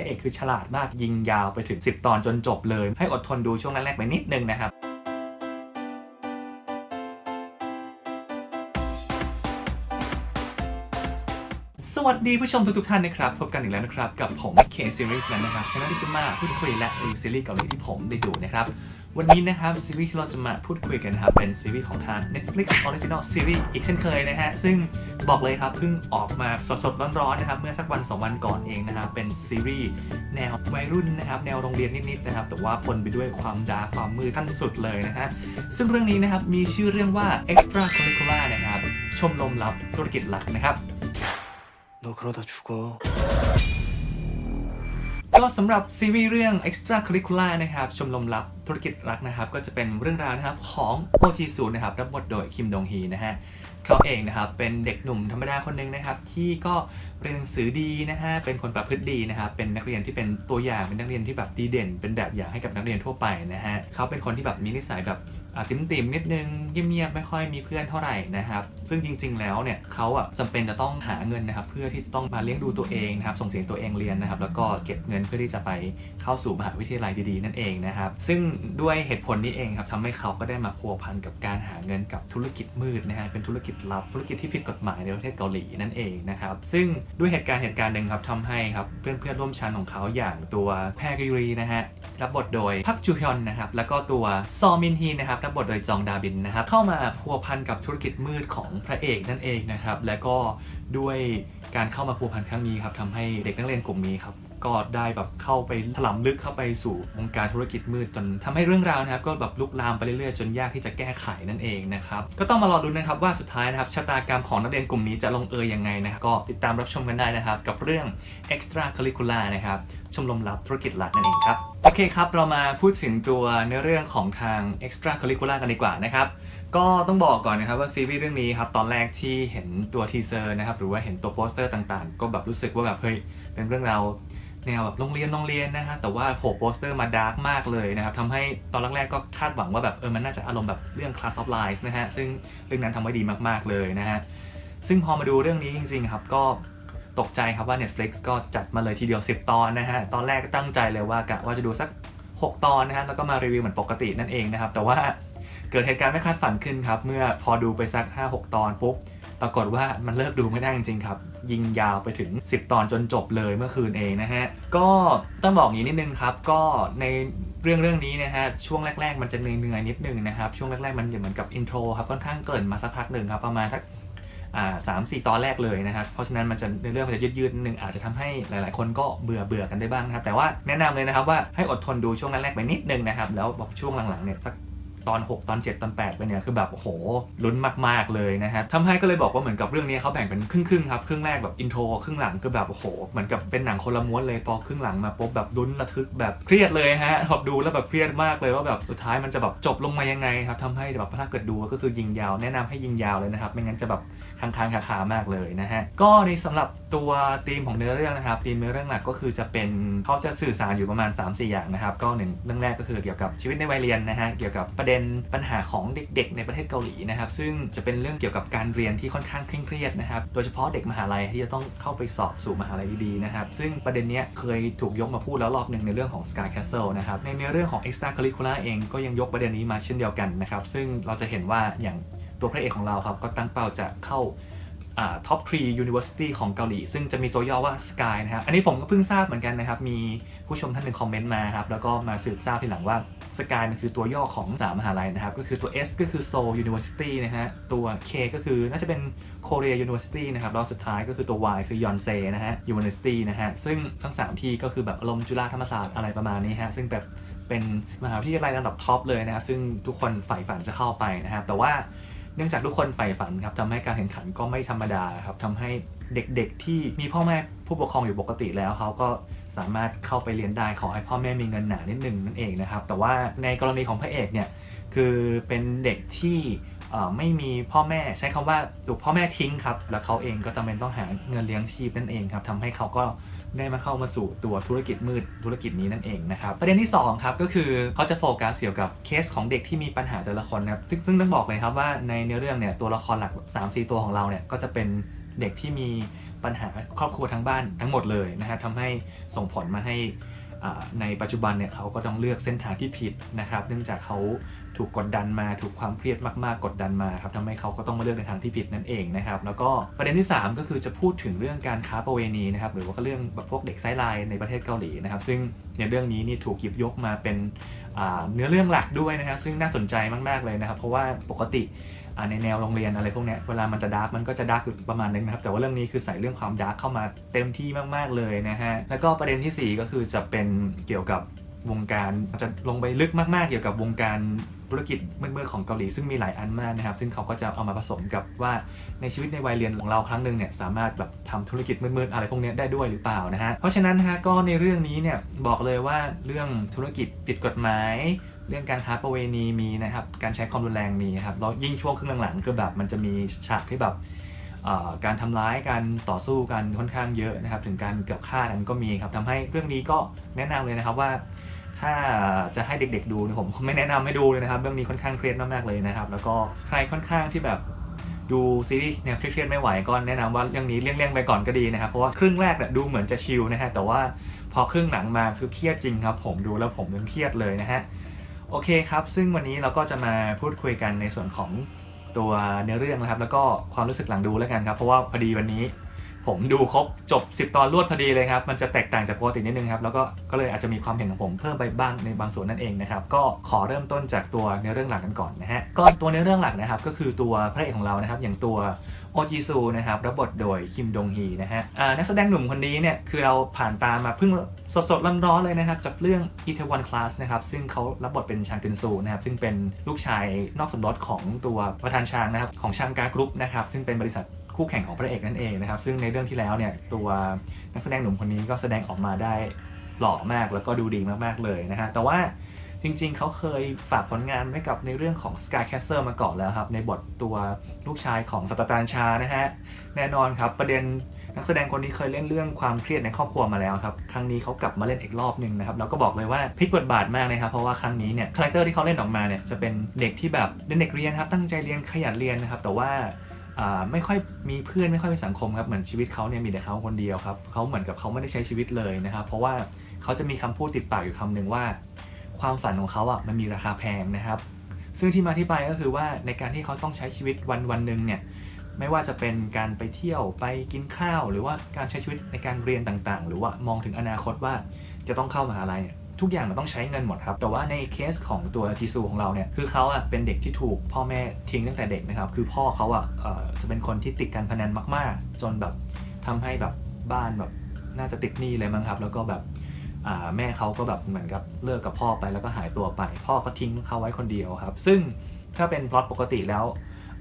ระเอกคือฉลาดมากยิงยาวไปถึง 10 ตอนจนจบเลย ให้อดทนดูช่วงแรกๆไปนิดนึงนะครับสวัสดีผู้ชมทุกๆท่านนะครับ พบกันอีกแล้วนะครับ กับผม K Series นั้นนะครับช่องที่จะมาพูดคุยและรีวิวซีรีส์เกาหลีที่ผมได้ดูนะครับ วันนี้นะครับซีรีส์ที่เราจะมาพูดคุยกันนะครับเป็นซีรีส์ของทาง Netflix Original Series อีกเช่นเคยนะฮะ ซึ่งบอกเลยครับเพิ่งออกมาสดๆร้อนๆนะครับ เมื่อสักวันสองวันก่อนเองนะครับ เป็นซีรีส์แนววัยรุ่นนะครับ แนวโรงเรียนนิดๆนะครับ แต่ว่าปนไปด้วยความดาความมืดขั้นสุดเลยนะฮะ ซึ่งเรื่องนี้นะครับมีชื่อเรื่องว่า Extracurricular นะครับชมรมลับธุรกิจหลักนะครับ สำหรับซีรีส์เรื่อง Extra Curricular นะครับ ชมรมลับธุรกิจรักนะครับ ก็จะเป็นเรื่องราวนะครับของโอจีซูนะครับ รับบทโดยคิมดงฮีนะฮะเขาเองนะครับ เป็นเด็กหนุ่มธรรมดาคนหนึ่งนะครับ ที่ก็เรียนหนังสือดีนะฮะ เป็นคนประพฤติดีนะครับ เป็นนักเรียนที่เป็นตัวอย่าง เป็นนักเรียนที่แบบดีเด่น เป็นแบบอย่างให้กับนักเรียนทั่วไปนะฮะเขาเป็นคนที่แบบมีนิสัยแบบ อะติ่มนิดนึงเงียบๆไม่ค่อยมีเพื่อนเท่าไหร่นะครับ ซึ่งจริง ๆ แล้วเนี่ยเขาอะจำเป็นจะต้องหาเงินนะครับ เพื่อที่จะต้องมาเลี้ยงดูตัวเองนะครับส่งเสียงตัวเองเรียนนะครับ แล้วก็เก็บเงินเพื่อที่จะไปเข้าสู่มหาวิทยาลัยดีๆ นั่นเองนะครับ ซึ่งด้วยเหตุผลนี้เองครับทำให้เขาก็ได้มาพัวพันกับการหาเงินกับธุรกิจมืดนะฮะเป็นธุรกิจลับธุรกิจที่ผิดกฎหมายในประเทศเกาหลีนั่นเองนะครับ ซึ่งด้วยเหตุการณ์เหตุการณ์หนึ่งครับทำให้ครับเพื่อนๆร่วมชั้นของเขาอย่างตัวแพรกยุรีนะฮะรับบทโดยพักจูฮยอนนะครับแล้วก็ตัวซอมินฮีนะครับรับบทโดยจองดาบินนะครับ เข้ามาพัวพันกับธุรกิจมืดของพระเอกนั่นเองนะครับ และก็ด้วยการเข้ามาพัวพันครั้งนี้ครับทำให้เด็กนักเรียนกลุ่มนี้ครับ ก็ได้แบบเข้าไปถลำลึกเข้าไปสู่วงการธุรกิจมืดจนทำให้เรื่องราวนะครับก็แบบลุกลามไปเรื่อยๆ จนยากที่จะแก้ไขนั่นเองนะครับก็ต้องมารอดูนะครับว่าสุดท้ายนะครับชะตากรรมของนักเรียนกลุ่มนี้จะลงเอยยังไงนะครับก็ติดตามรับชมกันได้นะครับกับเรื่อง extra curricular นะครับชมรมลับธุรกิจหลักนั่นเองครับโอเคครับเรามาพูดถึงตัวเนื้อเรื่องของทาง extra curricular กันดีกว่านะครับก็ต้องบอกก่อนนะครับว่าซีรีส์เรื่องนี้ครับตอนแรกที่เห็นตัวทีเซอร์นะครับหรือว่าเห็นตัวโปสเตอร์ต่างๆ ก็แบบรู้สึกว่าแบบเฮ้ยเป็นเรื่องราว แนวแบบโรงเรียนโรงเรียนนะฮะแต่ว่าโผล่โปสเตอร์มาดาร์กมากเลยนะครับทำให้ตอนแรกๆก็คาดหวังว่าแบบเออมันน่าจะอารมณ์แบบเรื่อง Class of Lies นะฮะซึ่งเรื่องนั้นทำไว้ดีมากๆเลยนะฮะซึ่งพอมาดูเรื่องนี้จริงๆครับก็ตกใจครับว่า Netflix ก็จัดมาเลยทีเดียว 10 ตอนนะฮะตอนแรกก็ตั้งใจเลยว่ากะว่าจะดูสัก 6 ตอนนะฮะแล้วก็มารีวิวเหมือนปกตินั่นเองนะครับแต่ว่าเกิดเหตุการณ์ไม่คาดฝันขึ้นครับเมื่อพอดูไปสัก 5-6 ตอนปุ๊บ ปรากฏว่ามันเลิกดูไม่ได้จริงๆครับ ยิงยาวไปถึง 10 ตอนจนจบเลยเมื่อคืนเองนะฮะ ก็ต้องบอกอย่างนี้นิดนึงครับ ก็ในเรื่องเรื่องนี้นะฮะช่วงแรก ๆ มันจะเหนื่อยๆนิดนึงนะครับช่วงแรกๆมันเหมือนกับอินโทรครับค่อนข้างเกินมาสักพักหนึ่งครับประมาณสักสามสี่ตอนแรกเลยนะครับ เพราะฉะนั้นมันจะในเรื่องมันจะยืดๆนิดนึงอาจจะทำให้หลาย ๆ คนก็เบื่อเบื่อกันได้บ้างนะครับ แต่ว่าแนะนำเลยนะครับว่าให้อดทนดูช่วงแรกๆไปนิดนึงนะครับ แล้วบอกช่วงหลัง ๆ เนี่ยสัก ตอน 6 ตอน 7 ตอน 8 ไปเนี่ยคือแบบโอ้โหลุ้นมากๆเลยนะฮะทำให้ก็เลยบอกว่าเหมือนกับเรื่องนี้เขาแบ่งเป็นครึ่งๆครับครึ่งแรกแบบอินโทรครึ่งหลังคือแบบโอ้โหเหมือนกับเป็นหนังคนละม้วนเลยพอครึ่งหลังมาปุ๊บแบบลุ้นระทึกแบบเครียดเลยฮะพอดูแล้วแบบเครียดมากเลยว่าแบบสุดท้ายมันจะแบบจบลงมายังไงครับทำให้แบบถ้าเกิดดูก็คือยิงยาวแนะนำให้ยิงยาวเลยนะครับไม่งั้นจะแบบค้างๆคาๆมากเลยนะฮะก็ในสำหรับตัวธีมของเนื้อเรื่องนะครับธีมเนื้อเรื่องหลักก็คือจะเป็นเขาจะสื่อสารอยู่ประมาณ 3-4 อย่างนะครับก็หนึ่งเรื่องแรกก็คือเกี่ยวกับชีวิตในวัยเรียนนะฮะเกี่ยวกับประเด็นปัญหาของเด็กๆ ในประเทศเกาหลีนะครับ ซึ่งจะเป็นเรื่องเกี่ยวกับการเรียนที่ค่อนข้างเคร่งเครียดนะครับ โดยเฉพาะเด็กมหาลัยที่จะต้องเข้าไปสอบสู่มหาลัยดีๆนะครับ ซึ่งประเด็นเนี้ยเคยถูกยกมาพูดแล้วรอบหนึ่งในเรื่องของ Sky Castle นะครับ ในเนื้อเรื่องของ Extra Curricular เองก็ยังยกประเด็นนี้มาเช่นเดียวกันนะครับ ซึ่งเราจะเห็นว่าอย่างตัวพระเอกของเราครับก็ตั้งเป้าจะเข้า ท็อป3 University ของเกาหลี ซึ่งจะมีตัวย่อว่า Sky นะครับ อันนี้ผมก็เพิ่งทราบเหมือนกันนะครับ มีผู้ชมท่านหนึ่งคอมเมนต์มาครับ แล้วก็มาสืบทราบทีหลังว่า Sky มันคือตัวย่อของสามมหาลัยนะครับ ก็คือตัว S ก็คือ Seoul University นะฮะ ตัว K ก็คือน่าจะเป็น Korea University นะครับ แล้วสุดท้ายก็คือตัว Y คือ Yonsei นะฮะ University นะฮะ ซึ่งทั้ง3ที่ก็คือแบบอารมณ์จุฬาธรรมศาสตร์อะไรประมาณนี้ฮะ ซึ่งแบบเป็นมหาวิทยาลัยระดับท็อปเลยนะฮะซึ่งทุกคนใฝ่ฝันจะเข้าไปนะครับแต่ว่า เนื่องจากทุกคนใฝ่ฝันครับทำให้การแข่งขันก็ไม่ธรรมดาครับทำให้เด็กๆที่มีพ่อแม่ผู้ปกครองอยู่ปกติแล้วเขาก็สามารถเข้าไปเรียนได้ขอให้พ่อแม่มีเงินหนานิดนึงนั่นเองนะครับแต่ว่าในกรณีของพระเอกเนี่ยคือเป็นเด็กที่ ไม่มีพ่อแม่ใช้คำว่าถูกพ่อแม่ทิ้งครับ แล้วเขาเองก็จำเป็นต้องหาเงินเลี้ยงชีพนั่นเองครับทำให้เขาก็ได้มาเข้ามาสู่ตัวธุรกิจมืดธุรกิจนี้นั่นเองนะครับ ประเด็นที่สองครับก็คือเขาจะโฟกัสเกี่ยวกับเคสของเด็กที่มีปัญหาแต่ละคนนะครับซึ่งซึ่งต้องบอกเลยครับว่าในเนื้อเรื่องเนี่ยตัวละครหลัก 3-4 ตัวของเราเนี่ยก็จะเป็นเด็กที่มีปัญหาครอบครัวทั้งบ้านทั้งหมดเลยนะฮะทำให้ส่งผลมาให้ในปัจจุบันเนี่ยเขาก็ต้องเลือกเส้นทางที่ผิดนะครับ เนื่องจากเขา ถูกกดดันมาถูกความเครียดมากๆ กดดันมาครับทำให้เขาก็ต้องมาเลือกในทางที่ผิดนั่นเองนะครับแล้วก็ประเด็นที่ 3 ก็คือจะพูดถึงเรื่องการค้าประเวณีนะครับหรือว่าก็เรื่องแบบพวกเด็กไซไลน์ในประเทศเกาหลีนะครับซึ่งในเรื่องนี้นี่ถูกหยิบยกมาเป็นเนื้อเรื่องหลักด้วยนะครับซึ่งน่าสนใจมากๆเลยนะครับ เพราะว่าปกติในแนวโรงเรียนอะไรพวกนี้เวลามันจะดาร์กมันก็จะดาร์กอยู่ประมาณนึงนะครับแต่ว่าเรื่องนี้คือใส่เรื่องความดาร์กเข้ามาเต็มที่มากๆเลยนะฮะแล้วก็ประเด็นทีสี่4 ก็คือจะเป็นเกี่ยวกับวงการจะลงไปลึกมากๆ เกี่ยวกับวงการ ธุรกิจมืดๆของเกาหลีซึ่งมีหลายอันมากนะครับ ซึ่งเขาก็จะเอามาผสมกับว่าในชีวิตในวัยเรียนของเราครั้งหนึ่งเนี่ยสามารถแบบทำธุรกิจมืดๆอะไรพวกนี้ได้ด้วยหรือเปล่านะฮะเพราะฉะนั้นนะฮะก็ในเรื่องนี้เนี่ยบอกเลยว่าเรื่องธุรกิจผิดกฎหมายเรื่องการค้าประเวณีมีนะครับ การใช้ความรุนแรงมีครับ แล้วยิ่งช่วงครึ่งหลังๆคือแบบมันจะมีฉากที่แบบการทำร้ายการต่อสู้กันค่อนข้างเยอะนะครับ ถึงการเกือบฆ่ากันก็มีครับทำให้เรื่องนี้ก็แนะนำเลยนะครับว่า ถ้าจะให้เด็กๆดูเนี่ยผมไม่แนะนำให้ดูเลยนะครับเรื่องนี้ค่อนข้างเครียดมากๆเลยนะครับ แล้วก็ใครค่อนข้างที่แบบดูซีรีส์เนี่ยเครียดๆไม่ไหวก็แนะนำว่าเรื่องนี้เลี่ยงๆไปก่อนก็ดีนะครับเพราะว่าครึ่งแรกเนี่ยดูเหมือนจะชิลนะฮะแต่ว่าพอครึ่งหลังมาคือเครียดจริงครับ ผมดูแล้วผมยังเครียดเลยนะฮะโอเคครับ ซึ่งวันนี้เราก็จะมาพูดคุยกันในส่วนของตัวเนื้อเรื่องนะครับ แล้วก็ความรู้สึกหลังดูแล้วกันครับ เพราะว่าพอดีวันนี้ ผมดูครบจบ 10 ตอนรวดพอดีเลยครับ มันจะแตกต่างจากปกตินิดนึงครับ แล้วก็ก็เลยอาจจะมีความเห็นของผมเพิ่มไปบ้างในบางส่วนนั่นเองนะครับ ก็ขอเริ่มต้นจากตัวเนื้อเรื่องหลักกันก่อนนะฮะ ก็ตัวเนื้อเรื่องหลักนะครับก็คือตัวพระเอกของเรานะครับ อย่างตัวโอจิซูนะครับรับบทโดยคิมดงฮีนะฮะนักแสดงหนุ่มคนนี้เนี่ยคือเราผ่านตามมาเพิ่งสดๆร้อนๆเลยนะครับจากเรื่อง e t a One Class นะครับซึ่งเขารับบทเป็นชางตินซูนะครับซึ่งเป็นลูกชายนอกสมรสของตัวประธานชางนะครับของชางการกรุ๊ปนะครับซึ่งเป็นบริษัท คู่แข่งของพระเอกนั่นเองนะครับ ซึ่งในเรื่องที่แล้วเนี่ยตัวนักแสดงหนุ่มคนนี้ก็แสดงออกมาได้หล่อมากแล้วก็ดูดีมากๆเลยนะฮะแต่ว่าจริงๆ เขาเคยฝากผลงานไว้กับในเรื่องของ Sky Castle มาก่อนแล้วครับ ในบทตัวลูกชายของสัตตานชานะฮะ แน่นอนครับ ประเด็นนักแสดงคนนี้เคยเล่นเรื่องความเครียดในครอบครัวมาแล้วครับ ครั้งนี้เขากลับมาเล่นอีกรอบหนึ่งนะครับ แล้วก็บอกเลยว่าพลิกบทบาทมากเลยครับ เพราะว่าครั้งนี้เนี่ยคาแรคเตอร์ที่เขาเล่นออกมาเนี่ยจะเป็นเด็กที่แบบเด็กเรียนครับตั้งใจเรียนขยันเรียนนะครับแต่ว่า ไม่ค่อยมีเพื่อนไม่ค่อยมีสังคมครับเหมือนชีวิตเขาเนี่ยมีแต่เขาคนเดียวครับเขาเหมือนกับเขาไม่ได้ใช้ชีวิตเลยนะครับ เพราะว่าเขาจะมีคำพูดติดปากอยู่คำหนึ่งว่า ความฝันของเขาอะมันมีราคาแพงนะครับ ซึ่งที่มาที่ไปก็คือว่าในการที่เขาต้องใช้ชีวิตวันวันหนึ่งเนี่ยไม่ว่าจะเป็นการไปเที่ยวไปกินข้าว หรือว่าการใช้ชีวิตในการเรียนต่างๆ หรือว่ามองถึงอนาคตว่าจะต้องเข้ามหาลัยเนี่ย ทุกอย่างมันต้องใช้เงินหมดครับ แต่ว่าในเคสของตัวจีซูของเราเนี่ย คือเขาอะเป็นเด็กที่ถูกพ่อแม่ทิ้งตั้งแต่เด็กนะครับ คือพ่อเขาอะจะเป็นคนที่ติดการพนันมาก ๆ จนแบบทำให้แบบบ้านแบบน่าจะติดหนี้เลยมั้งครับ แล้วก็แบบแม่เขาก็แบบเหมือนกับเลิกกับพ่อไปแล้วก็หายตัวไป พ่อก็ทิ้งเขาไว้คนเดียวครับ ซึ่งถ้าเป็นพล็อตปกติแล้ว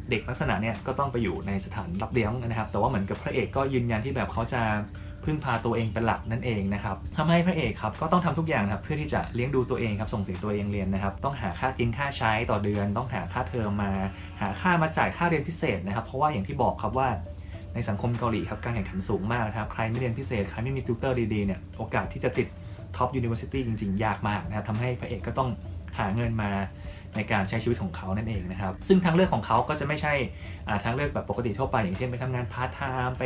เด็กลักษณะเนี่ยก็ต้องไปอยู่ในสถานรับเลี้ยงนะครับ แต่ว่าเหมือนกับพระเอกก็ยืนยันที่แบบเขาจะ พึ่งพาตัวเองเป็นหลักนั่นเองนะครับทำให้พระเอกครับก็ต้องทำทุกอย่างนะครับเพื่อที่จะเลี้ยงดูตัวเองครับส่งเสียตัวเองเรียนนะครับต้องหาค่ากินค่าใช้ต่อเดือน ต้องหาค่าเทอมมา หาค่ามาจ่ายค่าเรียนพิเศษนะครับ เพราะว่าอย่างที่บอกครับว่าในสังคมเกาหลีครับการแข่งขันสูงมากนะครับใครไม่เรียนพิเศษใครไม่มีติวเตอร์ดีๆเนี่ยโอกาสที่จะติดท็อปยูนิเวอร์ซิตี้จริงๆ ยากมากนะครับทำให้พระเอกก็ต้องหาเงินมาในการใช้ชีวิตของเขานั่นเองนะครับ ซึ่งทางเลือกของเขาก็จะไม่ใช่ทางเลือกแบบปกติทั่วไปอย่างเช่นไปทำงานพาร์ทไทม์ไป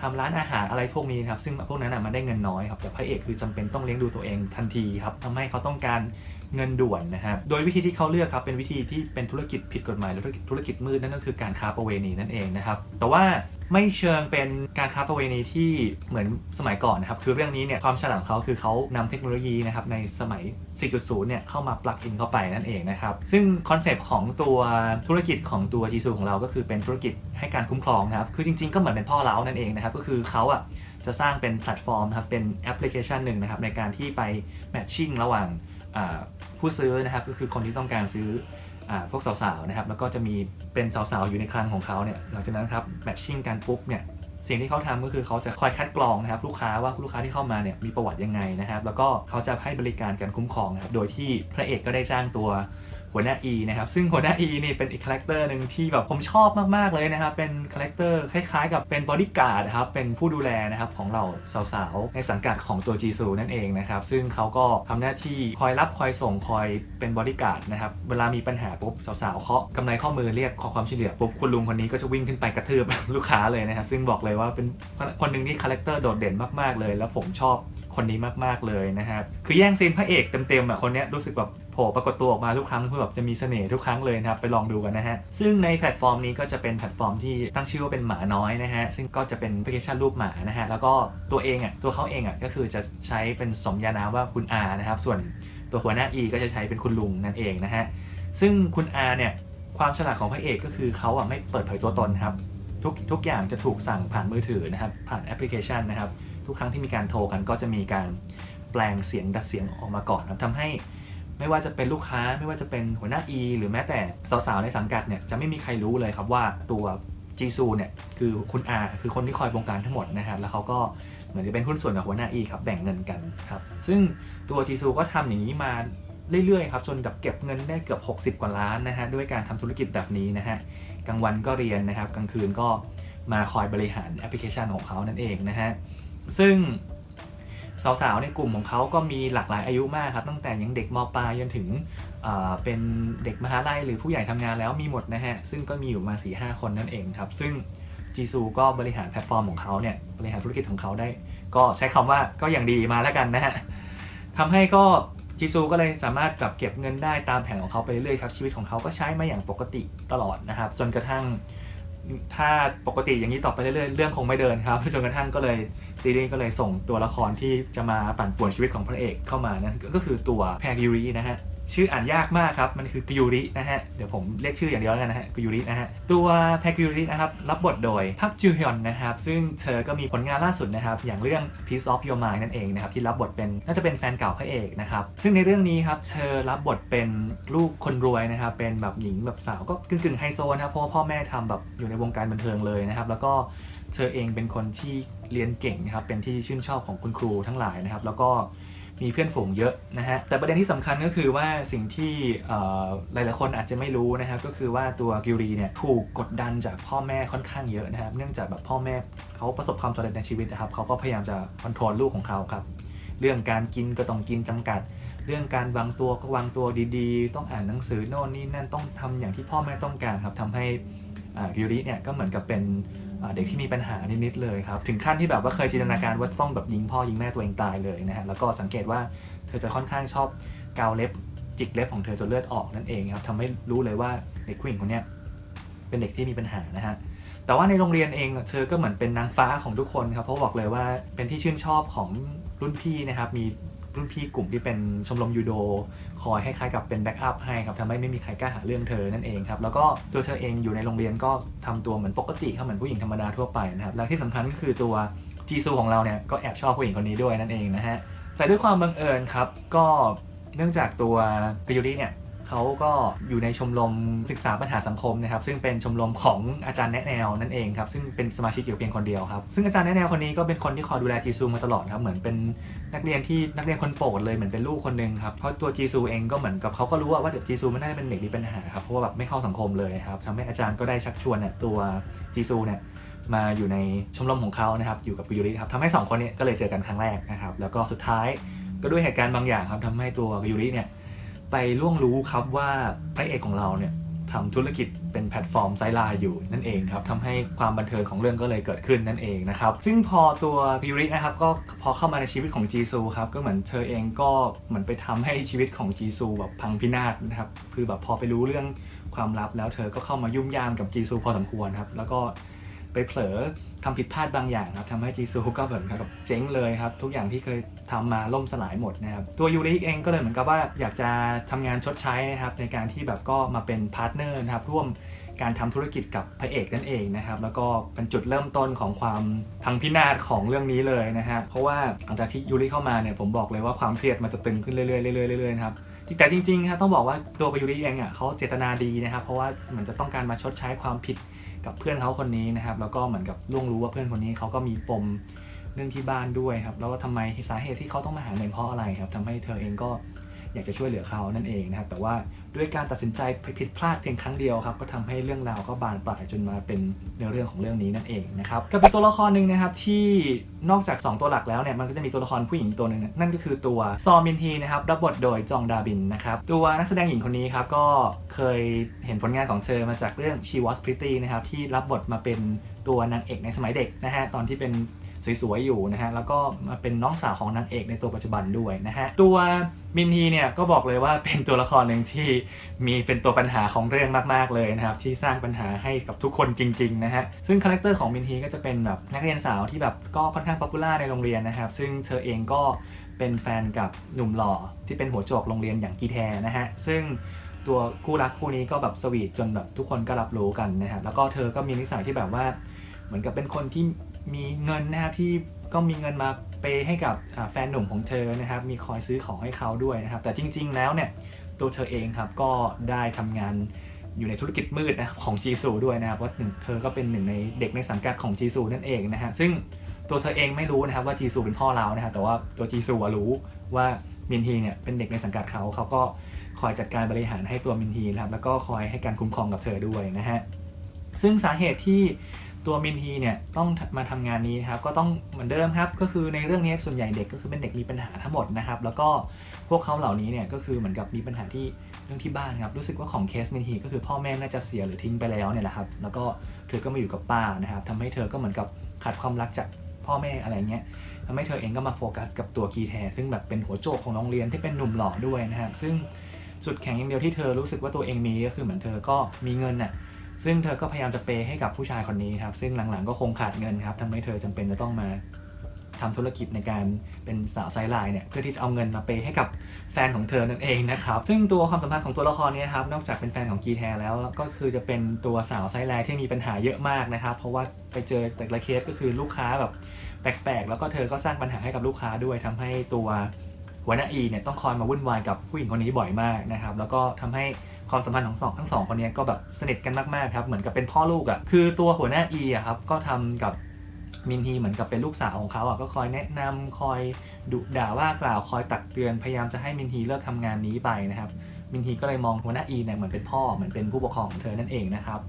ทำร้านอาหารอะไรพวกนี้ครับซึ่งพวกนั้นอะมันได้เงินน้อยครับแต่พระเอกคือจำเป็นต้องเลี้ยงดูตัวเองทันทีครับทำให้เขาต้องการเงินด่วนนะครับโดยวิธีที่เขาเลือกครับเป็นวิธีที่เป็นธุรกิจผิดกฎหมายหรือธุรกิจมืดนั่นก็คือการค้าประเวณีนั่นเองนะครับแต่ว่า ไม่เชิงเป็นการค้าประเวณีที่เหมือนสมัยก่อนนะครับ คือเรื่องนี้เนี่ยความฉลาดของเขาคือเขานำเทคโนโลยีนะครับในสมัย 4.0 เนี่ยเข้ามาปลักอินเข้าไปนั่นเองนะครับ ซึ่งคอนเซปต์ของตัวธุรกิจของตัวจีซูของเราก็คือเป็นธุรกิจให้การคุ้มครองนะครับ คือจริงๆ ก็เหมือนเป็นพ่อเล้านั่นเองนะครับ ก็คือเขาอะจะสร้างเป็นแพลตฟอร์มนะครับ เป็นแอปพลิเคชันหนึ่งนะครับในการที่ไปแมทชิ่งระหว่างผู้ซื้อนะครับ ก็คือคนที่ต้องการซื้อ พวกสาวๆนะครับแล้วก็จะมีเป็นสาวๆอยู่ในคลังของเขาเนี่ยหลังจากนั้นครับแมทชิ่งกันปุ๊บเนี่ยสิ่งที่เขาทำก็คือเขาจะคอยคัดกรองนะครับลูกค้าว่าลูกค้าที่เข้ามาเนี่ยมีประวัติยังไงนะครับ แล้วก็เขาจะให้บริการการคุ้มครองนะครับโดยที่พระเอกก็ได้จ้างตัว หัวหน้า E นะครับซึ่งหัวหน้า E นี่เป็นอีกคาแรคเตอร์หนึ่งที่แบบผมชอบมากๆเลยนะครับเป็นคาแรคเตอร์คล้ายๆ กับเป็นบอดี้การ์ดครับเป็นผู้ดูแลนะครับของเราสาวๆ ในสังกัดของตัวจีซูนั่นเองนะครับซึ่งเขาก็ทำหน้าที่คอยรับคอยส่งคอยเป็นบอดี้การ์ดนะครับเวลามีปัญหาปุ๊บสาวๆเคาะกำไลข้อมือเรียกขอความช่วยเหลือปุ๊บคุณลุงคนนี้ก็จะวิ่งขึ้นไปกระทืบลูกค้าเลยนะฮะซึ่งบอกเลยว่าเป็นคนหนึ่งที่คาแรคเตอร์โดดเด่นมากๆเลย แล้วผมชอบ คนนี้มากๆเลยนะครับ คือแย่งซีนพระเอกเต็มๆอะคนนี้รู้สึกแบบโผล่ปรากฏตัวออกมาทุกครั้งเพื่อแบบจะมีเสน่ห์ทุกครั้งเลยนะครับ ไปลองดูกันนะฮะ ซึ่งในแพลตฟอร์มนี้ก็จะเป็นแพลตฟอร์มที่ตั้งชื่อว่าเป็นหมาน้อยนะฮะ ซึ่งก็จะเป็นแอปพลิเคชันรูปหมานะฮะ แล้วก็ตัวเองอะตัวเขาเองอะก็คือจะใช้เป็นสมญานามว่าคุณอานะครับ ส่วนตัวหัวหน้า E ก็จะใช้เป็นคุณลุงนั่นเองนะฮะ ซึ่งคุณอาเนี่ยความฉลาดของพระเอกก็คือเขาอะไม่เปิดเผยตัวตนครับทุกทุกอย่างจะถูกสั่งผ่านมือถือนะครับผ่านแอปพลิเคชันนะครับ ทุกครั้งที่มีการโทรกันก็จะมีการแปลงเสียงดัดเสียงออกมาก่อนนะครับทำให้ไม่ว่าจะเป็นลูกค้าไม่ว่าจะเป็นหัวหน้า E หรือแม้แต่สาวๆในสังกัดเนี่ยจะไม่มีใครรู้เลยครับว่าตัวจีซูเนี่ยคือคุณอาคือคนที่คอยบงการทั้งหมดนะครับแล้วเขาก็เหมือนจะเป็นหุ้นส่วนกับหัวหน้า E ครับแบ่งเงินกันครับซึ่งตัวจีซูก็ทำอย่างนี้มาเรื่อยๆครับจนแบบเก็บเงินได้เกือบ 60 กว่าล้านนะฮะด้วยการทำธุรกิจแบบนี้นะฮะกลางวันก็เรียนนะครับกลางคืนก็มาคอยบริหารแอปพลิเคชันของเขานั่นเองนะฮะ ซึ่งสาวๆในกลุ่มของเขาก็มีหลากหลายอายุมากครับ ตั้งแต่ยังเด็กมปลายจนถึงเเป็นเด็กมหาลัยหรือผู้ใหญ่ทำงานแล้วมีหมดนะฮะ ซึ่งก็มีอยู่มา4 5คนนั่นเองครับ ซึ่งจีซูก็บริหารแพลตฟอร์มของเขาเนี่ย บริหารธุรกิจของเขาได้ ก็ใช้คำว่าก็อย่างดีมาแล้วกันนะฮะทำให้ก็จีซูก็เลยสามารถกลับเก็บเงินได้ตามแผนของเขาไปเรื่อยครับชีวิตของเขาก็ใช้มาอย่างปกติตลอดนะครับ จนกระทั่ง ถ้าปกติอย่างนี้ต่อไปเรื่อยๆ เรื่องคงไม่เดินครับจนกระทั่งก็เลยซีรีส์ก็เลยส่งตัวละครที่จะมาปั่นป่วนชีวิตของพระเอกเข้ามานั่นก็คือตัวแพรยูรีนะฮะ ชื่ออ่านยากมากครับ มันคือกิยูรินะฮะ เดี๋ยวผมเรียกชื่ออย่างเดียวแล้วกันนะฮะกิยูรินะฮะ ตัวแพรยูรินะครับ รับบทโดยพักจูฮยอนนะครับ ซึ่งเธอก็มีผลงานล่าสุดนะครับ อย่างเรื่อง Piece of Your Mind นั่นเองนะครับ ที่รับบทเป็นน่าจะเป็นแฟนเก่าพระเอกนะครับ ซึ่งในเรื่องนี้ครับ เธอรับบทเป็นลูกคนรวยนะครับ เป็นแบบหญิงแบบสาวก็กึ่งๆไฮโซนะครับ เพราะว่าพ่อแม่ทำแบบอยู่ในวงการบันเทิงเลยนะครับ แล้วก็เธอเองเป็นคนที่เรียนเก่งนะครับ เป็นที่ชื่นชอบของคุณครูทั้งหลายนะครับ แล้วก็ มีเพื่อนฝูงเยอะนะฮะ แต่ประเด็นที่สำคัญก็คือว่าสิ่งที่หลายๆคนอาจจะไม่รู้นะครับ ก็คือว่าตัวกิวรีเนี่ยถูกกดดันจากพ่อแม่ค่อนข้างเยอะนะครับ เนื่องจากแบบพ่อแม่เขาประสบความสำเร็จในชีวิตนะครับ เขาก็พยายามจะคอนโทรลลูกของเขาครับ เรื่องการกินก็ต้องกินจำกัด เรื่องการวางตัวก็วางตัวดีๆ ต้องอ่านหนังสือโน่นนี่นั่นต้องทำอย่างที่พ่อแม่ต้องการครับทำให้กิวรีเนี่ยก็เหมือนกับเป็น เด็กที่มีปัญหานิดๆเลยครับ ถึงขั้นที่แบบว่าเคยจินตนาการว่าต้องแบบยิงพ่อยิงแม่ตัวเองตายเลยนะฮะแล้วก็สังเกตว่าเธอจะค่อนข้างชอบกาวเล็บจิกเล็บของเธอจนเลือดออกนั่นเองครับทำให้รู้เลยว่าเด็กผู้หญิงคนนี้เป็นเด็กที่มีปัญหานะฮะแต่ว่าในโรงเรียนเองเธอก็เหมือนเป็นนางฟ้าของทุกคนครับเพราะบอกเลยว่าเป็นที่ชื่นชอบของรุ่นพี่นะครับมี รุ่นพี่กลุ่มที่เป็นชมรมยูโดคอยให้คล้ายกับเป็นแบ็กอัพให้ครับทำให้ไม่มีใครกล้าหาเรื่องเธอนั่นเองครับแล้วก็ตัวเธอเองอยู่ในโรงเรียนก็ทำตัวเหมือนปกติครับเหมือนผู้หญิงธรรมดาทั่วไปนะครับและที่สำคัญก็คือตัวจีซูของเราเนี่ยก็แอบชอบผู้หญิงคนนี้ด้วยนั่นเองนะฮะแต่ด้วยความบังเอิญครับก็เนื่องจากตัวปิยุริเนี่ย เขาก็อยู่ในชมรมศึกษาปัญหาสังคมนะครับ ซึ่งเป็นชมรมของอาจารย์แนะแนวนั่นเองครับ ซึ่งเป็นสมาชิกอยู่เพียงคนเดียวครับ ซึ่งอาจารย์แนะแนวคนนี้ก็เป็นคนที่คอยดูแลจีซูมาตลอดครับ เหมือนเป็นนักเรียนที่นักเรียนคนโปรดเลยเหมือนเป็นลูกคนหนึ่งครับ เพราะตัวจีซูเองก็เหมือนกับเขาก็รู้ว่าว่าเด็กจีซูมันน่าจะเป็นเด็กมีปัญหาครับ เพราะว่าแบบไม่เข้าสังคมเลยครับทำให้อาจารย์ก็ได้ชักชวนเนี่ยตัวจีซูเนี่ยมาอยู่ในชมรมของเขานะครับ อยู่กับกุยูริครับทำให้สองคนเนี้ก็เลยเจอกันครั้งแรกนะครับ แล้วก็สุดท้ายก็ด้วยเหตุการณ์บางอย่างครับทำให้ตัวกุยริเนี่ย ไปล่วงรู้ครับว่าพระเอกของเราเนี่ยทำธุรกิจเป็นแพลตฟอร์มไซไลน์อยู่นั่นเองครับทำให้ความบันเทิงของเรื่องก็เลยเกิดขึ้นนั่นเองนะครับ ซึ่งพอตัวยูรินะครับก็พอเข้ามาในชีวิตของจีซูครับก็เหมือนเธอเองก็เหมือนไปทำให้ชีวิตของจีซูแบบพังพินาศนะครับคือแบบพอไปรู้เรื่องความลับแล้วเธอก็เข้ามายุ่มยามกับจีซูพอสมควรครับแล้วก็ ไปเผลอทำผิดพลาดบางอย่างครับทำให้จีซูก็เหมือนกับเจ๊งเลยครับ ทุกอย่างที่เคยทำมาล่มสลายหมดนะครับ ตัวยูริเองก็เลยเหมือนกับว่าอยากจะทำงานชดใช้นะครับ ในการที่แบบก็มาเป็นพาร์ทเนอร์นะครับ ร่วมการทำธุรกิจกับพระเอกนั่นเองนะครับ แล้วก็เป็นจุดเริ่มต้นของความพังพินาศของเรื่องนี้เลยนะฮะเพราะว่าหลังจากที่ยูริเข้ามาเนี่ยผมบอกเลยว่าความเครียดมันจะตึงขึ้นเรื่อยๆเรื่อยๆเรื่อยๆนะครับแต่จริงๆครับต้องบอกว่าตัวกยูริเองอะเขาเจตนาดีนะครับ เพราะว่าเหมือนจะต้องการมาชดใช้ความผิด กับเพื่อนเขาคนนี้นะครับ แล้วก็เหมือนกับล่วงรู้ว่าเพื่อนคนนี้เขาก็มีปมเรื่องที่บ้านด้วยครับ แล้วว่าทำไมสาเหตุที่เขาต้องมาหาเงินเพราะอะไรครับทำให้เธอเองก็ อยากจะช่วยเหลือเขานั่นเองนะครับแต่ว่าด้วยการตัดสินใจผิดพลาดเพียงครั้งเดียวครับก็ทำให้เรื่องราวก็บานปลายจนมาเป็นเนื้อเรื่องของเรื่องนี้นั่นเองนะครับกับอีกตัวละครหนึ่งนะครับที่นอกจาก 2 ตัวหลักแล้วเนี่ยมันก็จะมีตัวละครผู้หญิงตัวหนึ่งนั่นก็คือตัวซอมินฮีนะครับรับบทโดยจองดาบินนะครับตัวนักแสดงหญิงคนนี้ครับก็เคยเห็นผลงานของเธอมาจากเรื่อง She Was Pretty นะครับที่รับบทมาเป็นตัวนางเอกในสมัยเด็กนะฮะตอนที่เป็น สวยๆอยู่นะฮะแล้วก็มาเป็นน้องสาวของนางเอกในตัวปัจจุบันด้วยนะฮะตัวมินฮีเนี่ยก็บอกเลยว่าเป็นตัวละครหนึ่งที่มีเป็นตัวปัญหาของเรื่องมากๆเลยนะครับที่สร้างปัญหาให้กับทุกคนจริงๆนะฮะซึ่งคาแรคเตอร์ของมินฮีก็จะเป็นแบบนักเรียนสาวที่แบบก็ค่อนข้างป๊อปปูล่าในโรงเรียนนะครับซึ่งเธอเองก็เป็นแฟนกับหนุ่มหล่อที่เป็นหัวโจกโรงเรียนอย่างกีแทนะฮะซึ่งตัวคู่รักคู่นี้ก็แบบสวีทจนแบบทุกคนก็รับรู้กันนะครับแล้วก็เธอก็มีนิสัยที่แบบว่า เหมือนกับเป็นคนที่ มีเงินนะครับที่ก็มีเงินมาเปย์ให้กับแฟนหนุ่มของเธอนะครับ มีคอยซื้อของให้เขาด้วยนะครับ แต่จริง ๆ แล้วเนี่ยตัวเธอเองครับก็ได้ทำงานอยู่ในธุรกิจมืดนะครับของจีซูด้วยนะครับว่าหนึ่งเธอก็เป็นหนึ่งในเด็กในสังกัดของจีซูนั่นเองนะฮะซึ่งตัวเธอเองไม่รู้นะครับว่าจีซูเป็นพ่อเรานะครับแต่ว่าตัวจีซูรู้ว่ามินฮีเนี่ยเป็นเด็กในสังกัดเขาเขาก็คอยจัดการบริหารให้ตัวมินฮีนะครับแล้วก็คอยให้การคุ้มครองกับเธอด้วยนะฮะซึ่งสาเหตุที่ ตัวมินฮีเนี่ยต้องมาทำงานนี้นะครับก็ต้องเหมือนเดิมครับ ก็คือในเรื่องนี้ส่วนใหญ่เด็กก็คือเป็นเด็กมีปัญหาทั้งหมดนะครับ แล้วก็พวกเขาเหล่านี้เนี่ยก็คือเหมือนกับมีปัญหาที่เรื่องที่บ้านครับรู้สึกว่าของเคสมินฮีก็คือพ่อแม่น่าจะเสียหรือทิ้งไปแล้วเนี่ยแหละครับแล้วก็เธอก็มาอยู่กับป้านะครับทำให้เธอก็เหมือนกับขาดความรักจากพ่อแม่อะไรเงี้ยทำให้เธอเองก็มาโฟกัสกับตัวกีแทซึ่งแบบเป็นหัวโจกของโรงเรียนที่เป็นหนุ่มหล่อด้วยนะฮะซึ่งจุดแข็งอย่างเดียวที่เธอรู้สึกว่าตัวเองมีก็คือเหมือนเธอก็มีเงินน่ะ ซึ่งเธอก็พยายามจะเปย์ให้กับผู้ชายคนนี้ครับ ซึ่งหลังๆก็คงขาดเงินครับทำให้เธอจำเป็นจะต้องมาทำธุรกิจในการเป็นสาวไซด์ไลน์เนี่ยเพื่อที่จะเอาเงินมาเปย์ให้กับแฟนของเธอนั่นเองนะครับ ซึ่งตัวความสัมพันธ์ของตัวละครนี้ครับนอกจากเป็นแฟนของกีแทแล้วก็คือจะเป็นตัวสาวไซด์ไลน์ที่มีปัญหาเยอะมากนะครับ เพราะว่าไปเจอแต่ละเคสก็คือลูกค้าแบบแปลกๆ แล้วก็เธอก็สร้างปัญหาให้กับลูกค้าด้วยทำให้ตัวหัวหน้าอีเนี่ยต้องคอยมาวุ่นวายกับผู้หญิงคนนี้บ่อยมากนะครับแล้วก็ทำให้ ความสัมพันธ์ของสองทั้งสองคนนี้ก็แบบสนิทกันมากๆครับเหมือนกับเป็นพ่อลูกอะ่ะคือตัวหัวหน้าอีอะครับก็ทำกับมินฮีเหมือนกับเป็นลูกสาวของเขาอะ่ะก็คอยแนะนำคอยดุด่าว่ากล่าวคอยตักเตือนพยายามจะให้มินฮีเลิกทำงานนี้ไปนะครับ มินฮีก็เลยมองหัวหน้าอีเนี่ยเหมือนเป็นพ่อเหมือนเป็นผู้ปกครองของเธอนั่นเองนะครับ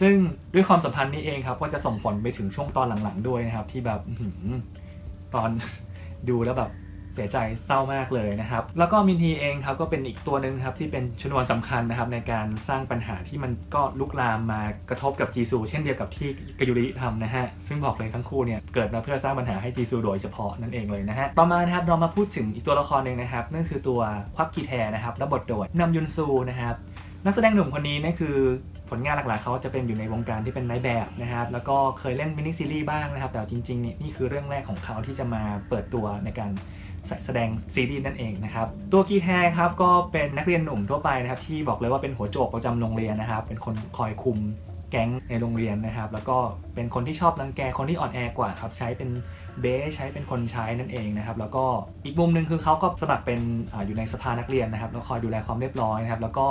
ซึ่งด้วยความสัมพันธ์นี้เองครับก็จะส่งผลไปถึงช่วงตอนหลังๆ ด้วยนะครับ ที่แบบตอนดูแล้วแบบ เสียใจเศร้ามากเลยนะครับ แล้วก็มินฮีเองครับก็เป็นอีกตัวหนึ่งครับที่เป็นชนวนสำคัญนะครับในการสร้างปัญหาที่มันก็ลุกลามมากระทบกับจีซู เช่นเดียวกับที่กายุริทำนะฮะ ซึ่งบอกเลยทั้งคู่เนี่ยเกิดมาเพื่อสร้างปัญหาให้จีซูโดยเฉพาะนั่นเองเลยนะฮะ ต่อมานะครับเรามาพูดถึงอีกตัวละครหนึ่งนะครับนั่นคือตัวควักกีแทนะครับรับบทโดยนำยุนซูนะครับนักแสดงหนุ่มคนนี้นี่คือผลงานหลักๆเขาจะเป็นอยู่ในวงการที่เป็นนายแบบนะครับ แล้วก็เคยเล่นมินิซีรีส์บ้างนะครับ แต่จริงๆนี่นี่คือเรื่องแรกของเขาที่จะมาเปิดตัวในการ แสดงซีรีส์นั่นเองนะครับ ตัวกีแทครับก็เป็นนักเรียนหนุ่มทั่วไปนะครับที่บอกเลยว่าเป็นหัวโจกประจำโรงเรียนนะครับ เป็นคนคอยคุมแก๊งในโรงเรียนนะครับ แล้วก็เป็นคนที่ชอบรังแกคนที่อ่อนแอกว่าครับใช้เป็นเบสใช้เป็นคนใช้นั่นเองนะครับ แล้วก็อีกมุมหนึ่งคือเขาก็สมัครเป็นออยู่ในสภานักเรียนนะครับแล้วคอยดูแลความเรียบร้อยนะครับ แล้วก็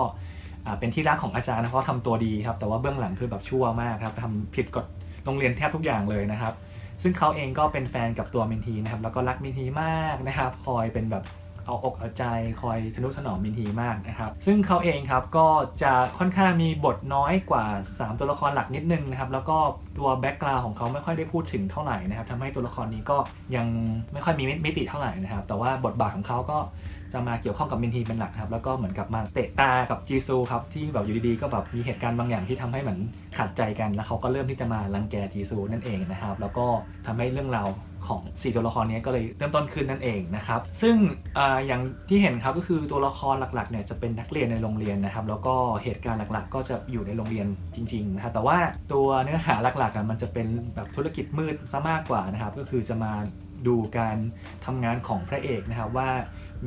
เป็นที่รักของอาจารย์นะเพราะทำตัวดีครับแต่ว่าเบื้องหลังคือแบบชั่วมากครับทำผิดกฎโรงเรียนแทบทุกอย่างเลยนะครับ ซึ่งเขาเองก็เป็นแฟนกับตัวมินทีนะครับแล้วก็รักมินทีมากนะครับคอยเป็นแบบเอาอกเอาใจคอยทนุถนอมมินทีมากนะครับซึ่งเขาเองครับก็จะค่อนข้างมีบทน้อยกว่า 3 ตัวละครหลักนิดนึงนะครับแล้วก็ตัวแบ็กกราวของเขาไม่ค่อยได้พูดถึงเท่าไหร่นะครับทำให้ตัวละครนี้ก็ยังไม่ค่อยมีมิติเท่าไหร่นะครับแต่ว่าบทบาทของเขาก็ จะมาเกี่ยวข้องกับมินทีเป็นหลักครับ แล้วก็เหมือนกับมาเตะตากับจีซูครับที่แบบอยู่ดีๆ ก็แบบมีเหตุการณ์บางอย่างที่ทำให้เหมือนขัดใจกัน แล้วเขาก็เริ่มที่จะมารังแกจีซูนั่นเองนะครับ แล้วก็ทำให้เรื่องราว ของสี่ตัวละครนี้ก็เลยเริ่มต้นขึ้นนั่นเองนะครับ ซึ่งออย่างที่เห็นครับก็คือตัวละครหลักๆเนี่ยจะเป็นนักเรียนในโรงเรียนนะครับ แล้วก็เหตุการณ์หลักๆ ก็จะอยู่ในโรงเรียนจริงๆนะครับแต่ว่าตัวเนื้อหาหลักๆมันจะเป็นแบบธุรกิจมืดซะมากกว่านะครับก็คือจะมาดูการทำงานของพระเอกนะครับว่า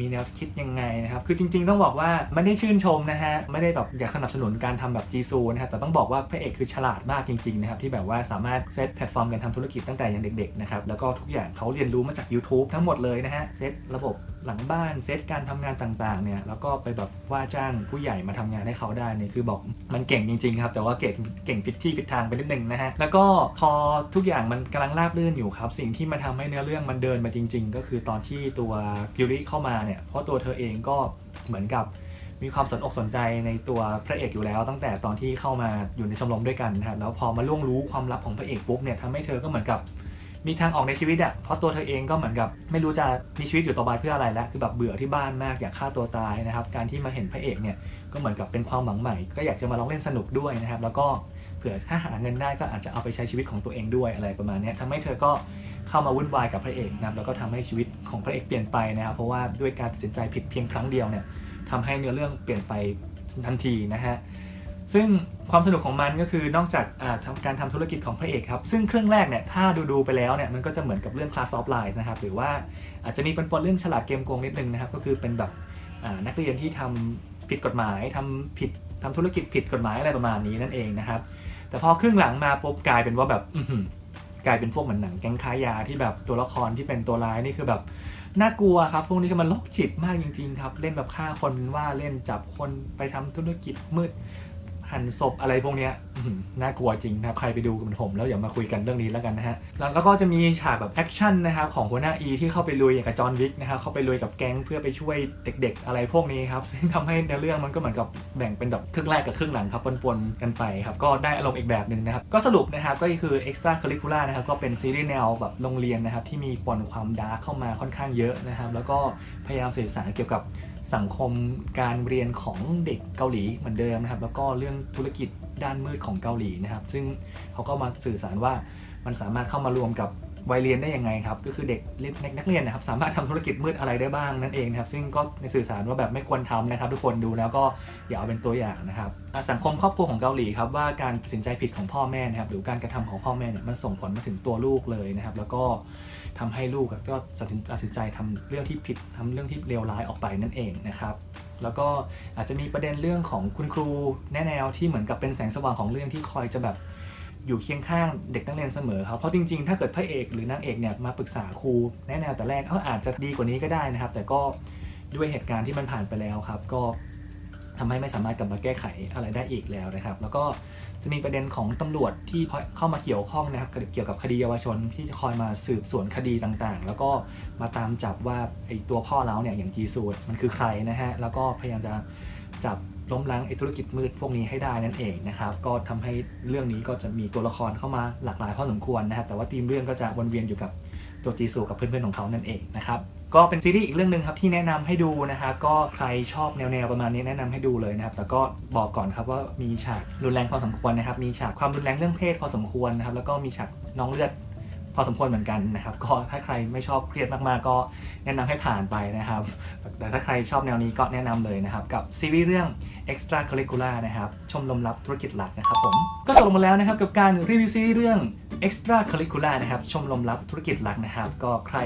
มีแนวคิดยังไงนะครับ คือจริงๆต้องบอกว่าไม่ได้ชื่นชมนะฮะ ไม่ได้แบบอยากสนับสนุนการทำแบบจีซูนะครับ แต่ต้องบอกว่าพระเอกคือฉลาดมากจริงๆนะครับ ที่แบบว่าสามารถเซตแพลตฟอร์มการทำธุรกิจตั้งแต่ยังเด็กๆนะครับ แล้วก็ทุกอย่างเขาเรียนรู้มาจาก YouTube ทั้งหมดเลยนะฮะ เซตระบบหลังบ้าน เซตการทำงานต่างๆ เนี่ย แล้วก็ไปแบบว่าจ้างผู้ใหญ่มาทำงานให้เขาได้เนี่ย คือบอกมันเก่งจริงๆครับ แต่ว่าเก่งเก่งผิดที่ผิดทางไปนิดนึงนะฮะ แล้วก็พอทุกอย่างมันกำลังราบรื่นอยู่ครับ สิ่งที่มาทำให้เนื้อเรื่องมันเดินมาจริง ๆ ก็คือตอนที่ตัวกิริเข้ามาเนี่ย เพราะตัวเธอเองก็เหมือนกับมีความสนอกสนใจในตัวพระเอกอยู่แล้ว ตั้งแต่ตอนที่เข้ามาอยู่ในชมรมด้วยกันนะครับแล้วพอมาล่วงรู้ความลับของพระเอกปุ๊บเนี่ยทำให้เธอก็เหมือนกับ มีทางออกในชีวิตอะเพราะตัวเธอเองก็เหมือนกับ ไม่รู้จะมีชีวิตอยู่ต่อไปเพื่ออะไรแล้ว คือแบบเบื่อที่บ้านมากอยากฆ่าตัวตายนะครับ การที่มาเห็นพระเอกเนี่ยก็เหมือนกับเป็นความหวังใหม่ ก็อยากจะมาลองเล่นสนุกด้วยนะครับ แล้วก็เผื่อถ้าหาเงินได้ก็อาจจะเอาไปใช้ชีวิตของตัวเองด้วยอะไรประมาณนี้ทำให้เธอก็เข้ามาวุ่นวายกับพระเอกนะครับแล้วก็ทำให้ชีวิตของพระเอกเปลี่ยนไปนะครับ เพราะว่าด้วยการตัดสินใจผิดเพียงครั้งเดียวเนี่ยทำให้เนื้อเรื่องเปลี่ยนไปทันทีนะฮะ ซึ่งความสนุกของมันก็คือนอกจากาทำการทำธุรกิจของพระเอกครับ ซึ่งเครื่องแรกเนี่ยถ้าดูดูไปแล้วเนี่ยมันก็จะเหมือนกับเรื่อง Class of Lies นะครับ หรือว่าอาจจะมีปนๆเรื่องฉลาดเกมโกงนิดนึงนะครับ ก็คือเป็นแบบนักเรียนที่ทำผิดกฎหมายทำผิดทำธุรกิจผิดกฎหมายอะไรประมาณนี้นั่นเองนะครับ แต่พอครึ่งหลังมาปุ๊บกลายเป็นว่าแบบกลายเป็นพวกเหมือนหนังแก๊งค้ายาที่แบบตัวละครที่เป็นตัวร้ายนี่คือแบบน่ากลัวครับ พวกนี้คือมันโรคจิตมากจริง ๆ ครับ เล่นแบบฆ่าคนเป็นว่าเล่นจับคนไปทำธุรกิจมืด หั่นศพอะไรพวกเนี้ยน่ากลัวจริงนะครับใครไปดูกับผมแล้วอย่ามาคุยกันเรื่องนี้แล้วกันนะฮะแล้วแล้วก็จะมีฉากแบบแอคชั่นนะครับของหัวหน้าอีที่เข้าไปลุยอย่างกับจอห์นวิกนะครับเข้าไปลุยกับแก๊งเพื่อไปช่วยเด็ก ๆ อะไรพวกนี้ครับซึ่งทำให้ในเรื่องมันก็เหมือนกับแบ่งเป็นแบบครึ่งแรกกับครึ่งหลังครับปนๆกันไปครับก็ได้อารมณ์อีกแบบหนึ่งนะครับก็สรุปนะครับก็คือ extra curricula นะครับก็เป็นซีรีส์แนวแบบโรงเรียนนะครับที่มีปนความดาร์กเข้ามาค่อนข้างเยอะนะครับแล้วก็พยายามสื่อสารเกี่ยวกับ สังคมการเรียนของเด็กเกาหลีเหมือนเดิมนะครับ แล้วก็เรื่องธุรกิจด้านมืดของเกาหลีนะครับ ซึ่งเขาก็มาสื่อสารว่ามันสามารถเข้ามารวมกับ วัยเรียนได้ยังไงครับ ก็คือเด็กเด็กนักเรียนนะครับ สามารถทำธุรกิจมืดอะไรได้บ้างนั่นเองนะครับ ซึ่งก็ในสื่อสารว่าแบบไม่ควรทำนะครับ ทุกคนดูแล้วก็อย่าเอาเป็นตัวอย่างนะครับสังคมครอบครัวของเกาหลีครับว่าการตัดสินใจผิดของพ่อแม่นะครับหรือการกระทำของพ่อแม่เนี่ยมันส่งผลมาถึงตัวลูกเลยนะครับ แล้วก็ทำให้ลูกก็ตัดสินใจทำเรื่องที่ผิดทำเรื่องที่เลวร้ายออกไปนั่นเองนะครับแล้วก็อาจจะมีประเด็นเรื่องของคุณครูแนแนวที่เหมือนกับเป็นแสงสว่างของเรื่องที่คอยจะแบบ อยู่เคียงข้างเด็กนักเรียนเสมอครับเพราะจริงๆ ถ้าเกิดพระเอกหรือนางเอกเนี่ยมาปรึกษาครูแนะแนวแต่แรกเขาอาจจะดีกว่านี้ก็ได้นะครับ แต่ก็ด้วยเหตุการณ์ที่มันผ่านไปแล้วครับ ก็ทำให้ไม่สามารถกลับมาแก้ไขอะไรได้อีกแล้วนะครับ แล้วก็จะมีประเด็นของตำรวจที่เข้ามาเกี่ยวข้องนะครับเกี่ยวกับคดีเยาวชนที่จะคอยมาสืบสวนคดีต่างๆ แล้วก็มาตามจับว่าไอ้ตัวพ่อเราเนี่ยอย่างจีซูดมันคือใครนะฮะแล้วก็พยายามจะจับ ล้มล้างไอ้ธุรกิจมืดพวกนี้ให้ได้นั่นเองนะครับ ก็ทำให้เรื่องนี้ก็จะมีตัวละครเข้ามาหลากหลายพอสมควรนะครับ แต่ว่าธีมเรื่องก็จะวนเวียนอยู่กับตัวจีซูกับเพื่อนๆของเขานั่นเองนะครับก็เป็นซีรีส์อีกเรื่องหนึ่งครับที่แนะนำให้ดูนะครับก็ใครชอบแนวๆประมาณนี้แนะนำให้ดูเลยนะครับ แต่ก็บอกก่อนครับว่ามีฉากรุนแรงพอสมควรนะครับ มีฉากความรุนแรงเรื่องเพศพอสมควรนะครับ แล้วก็มีฉากน้องเลือด พอสมควรเหมือนกันนะครับก็ถ้าใครไม่ชอบเครียดมากๆ ก็แนะนำให้ผ่านไปนะครับ แต่ถ้าใครชอบแนวนี้ก็แนะนำเลยนะครับ กับซีรีส์เรื่อง extra curricular นะครับ ชมรมลับธุรกิจหลักนะครับผม ก็จบลงมาแล้วนะครับกับการรีวิวซีรีส์เรื่อง extra curricular นะครับ ชมรมลับธุรกิจหลักนะครับ ก็ใคร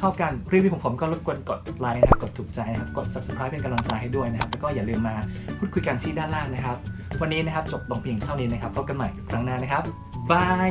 ชอบการรีวิวของผมก็รบกวนกดไลค์นะครับ กดถูกใจนะครับ กด subscribe เป็นกำลังใจให้ด้วยนะครับ แล้วก็อย่าลืมมาพูดคุยกันที่ด้านล่างนะครับ วันนี้นะครับจบลงเพียงเท่านี้นะครับ พบกันใหม่ครั้งหน้านะครับบาย